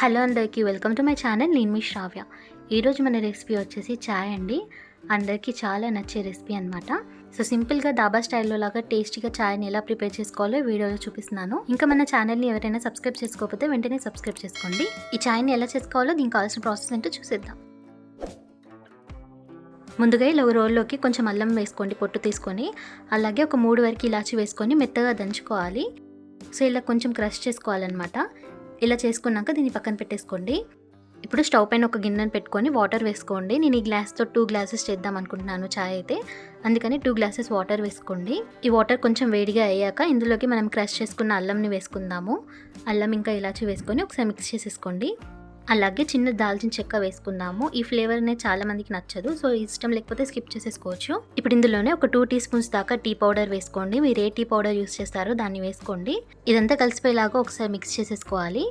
Hello అందరికీ welcome to my channel నేను మీ శ్రావ్య. ఈరోజు మన రెసిపీ వచ్చేసి చాయ్ అండి. అందరికీ చాలా నచ్చే రెసిపీ అనమాట సో సింపుల్గా దాబా స్టైల్లో లాగా టేస్టీగా చాయ్ని ఎలా ప్రిపేర్ చేసుకోవాలో వీడియోలో చూపిస్తున్నాను. ఇంకా మన ఛానల్ని ఎవరైనా సబ్స్క్రైబ్ చేసుకోకపోతే వెంటనే సబ్స్క్రైబ్ చేసుకోండి. ఈ చాయ్ని ఎలా చేసుకోవాలో దీనికి కావాల్సిన ప్రాసెస్ ఏంటో చూసేద్దాం. ముందుగా ఇలా ఒక రోల్లోకి కొంచెం అల్లం వేసుకోండి పొట్టు తీసుకొని. అలాగే ఒక మూడు వరకు ఇలాచి వేసుకొని మెత్తగా దంచుకోవాలి. సో ఇలా కొంచెం క్రష్ చేసుకోవాలన్నమాట. ఇలా చేసుకున్నాక దీన్ని పక్కన పెట్టేసుకోండి. ఇప్పుడు స్టవ్ పైన ఒక గిన్నెను పెట్టుకొని వాటర్ వేసుకోండి. నేను ఈ గ్లాస్తో టూ గ్లాసెస్ చేద్దాం అనుకుంటున్నాను చాయ్ అయితే. అందుకని టూ గ్లాసెస్ వాటర్ వేసుకోండి. ఈ వాటర్ కొంచెం వేడిగా అయ్యాక ఇందులోకి మనం క్రష్ చేసుకున్న అల్లంని వేసుకుందాము. అల్లం ఇంకా ఇలాచి వేసుకొని ఒకసారి మిక్స్ చేసేసుకోండి. అలాగే చిన్న దాల్చిన చెక్క వేసుకుందాము. ఈ ఫ్లేవర్ అనేది చాలా మందికి నచ్చదు. సో ఇష్టం లేకపోతే స్కిప్ చేసేసుకోవచ్చు. ఇప్పుడు ఇందులోనే ఒక టూ టీ స్పూన్స్ దాకా టీ పౌడర్ వేసుకోండి. మీరు ఏ టీ పౌడర్ యూస్ చేస్తారో దాన్ని వేసుకోండి. ఇదంతా కలిసిపోయేలాగా ఒకసారి మిక్స్ చేసేసుకోవాలి.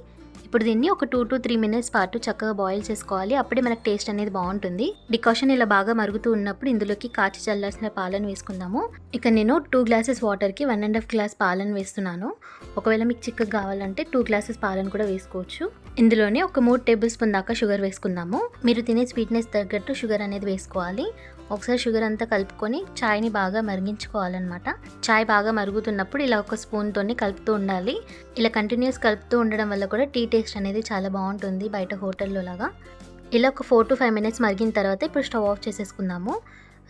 ఇప్పుడు దీన్ని ఒక టూ టు త్రీ మినిట్స్ పాటు చక్కగా బాయిల్ చేసుకోవాలి. అప్పుడే మనకు టేస్ట్ అనేది బాగుంటుంది. డికాషన్ ఇలా బాగా మరుగుతూ ఉన్నప్పుడు ఇందులోకి కాచి చల్లాల్సిన పాలను వేసుకుందాము. ఇక నేను టూ గ్లాసెస్ వాటర్కి వన్ అండ్ హాఫ్ గ్లాస్ పాలను వేస్తున్నాను. ఒకవేళ మీకు చిక్కగా కావాలంటే టూ గ్లాసెస్ పాలను కూడా వేసుకోవచ్చు. ఇందులోనే ఒక మూడు టేబుల్ స్పూన్ దాకా షుగర్ వేసుకుందాము. మీరు తినే స్వీట్నెస్ తగ్గట్టు షుగర్ అనేది వేసుకోవాలి. ఒకసారి షుగర్ అంతా కలుపుకొని చాయ్ని బాగా మరిగించుకోవాలన్నమాట. చాయ్ బాగా మరుగుతున్నప్పుడు ఇలా ఒక స్పూన్తోని కలుపుతూ ఉండాలి. ఇలా కంటిన్యూస్ కలుపుతూ ఉండడం వల్ల కూడా టీ టేస్ట్ అనేది చాలా బాగుంటుంది బయట హోటల్లో లాగా. ఇలా ఒక ఫోర్ టు ఫైవ్ మినిట్స్ మరిగిన తర్వాత ఇప్పుడు స్టవ్ ఆఫ్ చేసేసుకుందాము.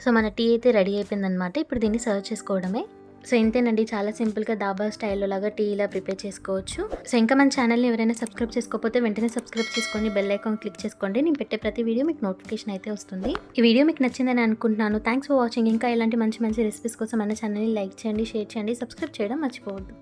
సో మన టీ అయితే రెడీ అయిపోయిందనమాట ఇప్పుడు దీన్ని సర్వ్ చేసుకోవడమే. సో ఇంతేనండి. చాలా సింపుల్గా దాబా స్టైల్లో లాగా టీ ఇలా ప్రిపేర్ చేసుకోవచ్చు. సో ఇంకా మన ఛానల్ని ఎవరైనా సబ్స్క్రైబ్ చేసుకోకపోతే వెంటనే సబ్స్క్రైబ్ చేసుకోండి బెల్ ఐకాన్ క్లిక్ చేసుకోండి. నేను పెట్టే ప్రతి వీడియో మీకు నోటిఫికేషన్ అయితే వస్తుంది. ఈ వీడియో మీకు నచ్చిందని అనుకుంటున్నాను. థ్యాంక్స్ ఫర్ వాచింగ్ ఇంకా ఇలాంటి మంచి మంచి రెసిపీస్ కోసం మన ఛానల్ని లైక్ చేయండి షేర్ చేయండి సబ్స్క్రైబ్ చేయడం మర్చిపోవద్దు.